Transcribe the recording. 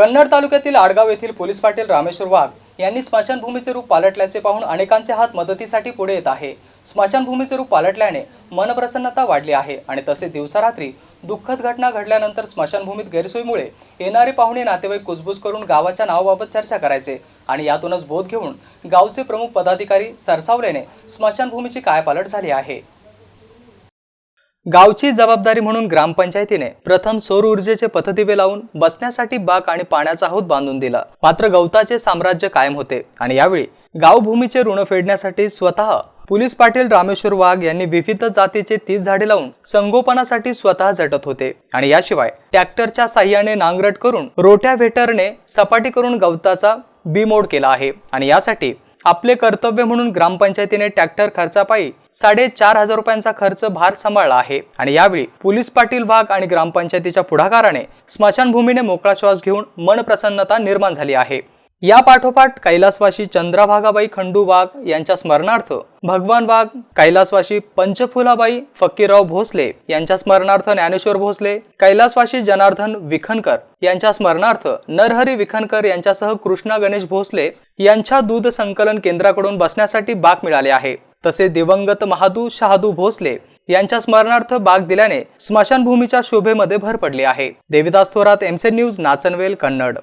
कन्नड तालुक्यातील आडगाव येथील पोलीस पाटील रामेश्वर वाघ यांनी स्मशानभूमीचे रूप पालटल्याचे पाहून अनेकांचे हात मदतीसाठी पुढे येत आहे. स्मशानभूमीचे रूप पालटल्याने मनप्रसन्नता वाढली आहे आणि तसे दिवसारात्री दुःखद घटना घडल्यानंतर स्मशानभूमीत गैरसोयीमुळे येणारे पाहुणे नातेवाईक कुजबूज करून गावाच्या नावाबाबत चर्चा करायचे आणि यातूनच बोध घेऊन गावचे प्रमुख पदाधिकारी सरसावलेने स्मशानभूमीची कायपालट झाली आहे. गावची जबाबदारी म्हणून ग्रामपंचायतीने प्रथम सौर ऊर्जेचे पथदिवे लावून बसण्यासाठी बाक आणि पाण्याचा हौद बांधून दिला. मात्र गवताचे साम्राज्य कायम होते आणि यावेळी गावभूमीचे ऋण फेडण्यासाठी स्वतः पोलीस पाटील रामेश्वर वाघ यांनी विविध जातीचे तीस झाडे लावून संगोपनासाठी स्वतः झटत होते. आणि याशिवाय ट्रॅक्टरच्या साह्याने नांगरट करून रोट्याव्हेटरने सपाटी करून गवताचा बीमोड केला आहे. आणि यासाठी आपले कर्तव्य म्हणून ग्रामपंचायतीने ट्रॅक्टर खर्चापायी साडेचार हजार रुपयांचा खर्च भार सांभाळला आहे. आणि यावेळी पोलीस पाटील वाघ आणि ग्रामपंचायतीच्या पुढाकाराने स्मशानभूमीने मोकळा श्वास घेऊन मन प्रसन्नता निर्माण झाली आहे. या पाठोपाठ कैलासवाशी चंद्राभागाबाई खंडू वाघ यांच्या स्मरणार्थ भगवान वाघ कैलासवाशी पंचफुलाबाई फकीरराव भोसले यांच्या स्मरणार्थ ज्ञानेश्वर भोसले कैलासवाशी जनार्दन विखनकर यांच्या स्मरणार्थ नरहरी विखनकर यांच्यासह कृष्णा गणेश भोसले यांच्या दूध संकलन केंद्राकडून बसण्यासाठी बाग मिळाले आहे. तसे दिवंगत महादू शहादू भोसले यांच्या स्मरणार्थ बाग दिल्याने स्मशानभूमीच्या शोभेमध्ये भर पडली आहे. देविदास थोरात एमसे न्यूज नाचनवेल कन्नड.